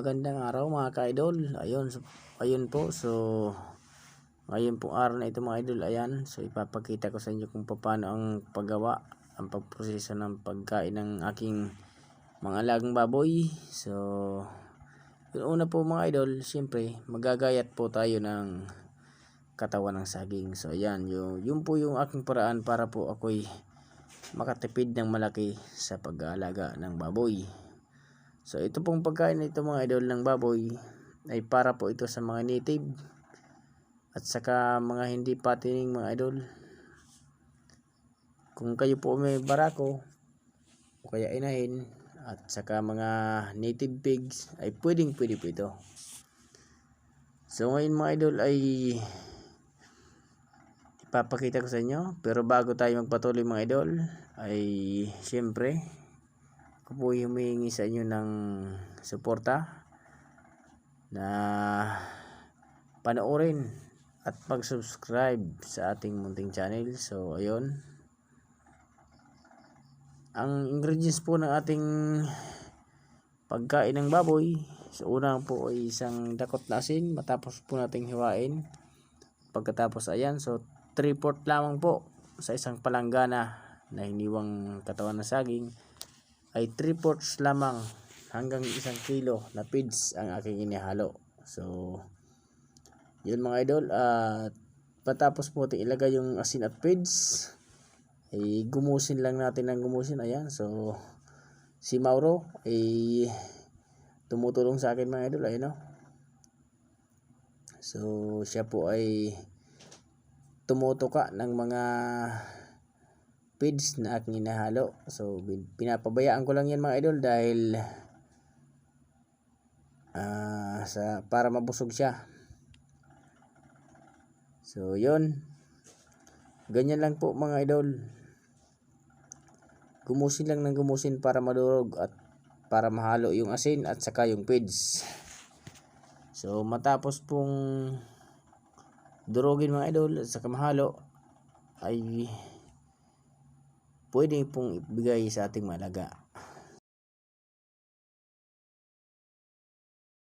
Magandang araw mga ka-idol. Ayun, so, ayun po. So, ngayon pong araw na ito mga idol. Ayan, so ipapakita ko sa inyo kung paano ang paggawa, ang pagproseso ng pagkain ng aking mga alagang baboy. So, yung una po mga idol, siyempre, magagayat po tayo ng katawan ng saging. So, ayan, yung, yun po yung aking paraan para po ako'y makatipid ng malaki sa pag-aalaga ng baboy. So ito pong pagkain na ito mga idol ng baboy ay para po ito sa mga native at saka mga hindi patining mga idol. Kung kayo po may barako o kaya inahin at saka mga native pigs ay pwedeng pwede po ito. So ngayon mga idol ay ipapakita ko sa inyo pero bago tayo magpatuloy mga idol ay syempre ako po humihingi sa inyo ng suporta na panoorin at pag-subscribe sa ating munting channel. So, ayun. Ang ingredients po ng ating pagkain ng baboy. So, una po ay isang dakot na asin. Matapos po nating hiwain. Pagkatapos, ayan. So, 3 port lamang po sa isang palanggana na hiniwang katawan ng saging ay 3 ports lamang hanggang isang kilo na feeds ang aking inihalo. So, yun mga idol. At patapos po natin ilagay yung asin at feeds, ay gumusin lang natin ng gumusin. Ayan. So, si Mauro ay tumutulong sa akin mga idol. Ayun no? So, siya po ay tumutuka ng mga feeds na aking inahalo. So, pinapabayaan ko lang yan mga idol dahil ah, sa para mabusog siya. So, yun. Ganyan lang po mga idol. Gumusin lang ng gumusin para madurog at para mahalo yung asin at saka yung feeds. So, matapos pong durugin mga idol at saka mahalo ay pwede pong ibigay sa ating malaga.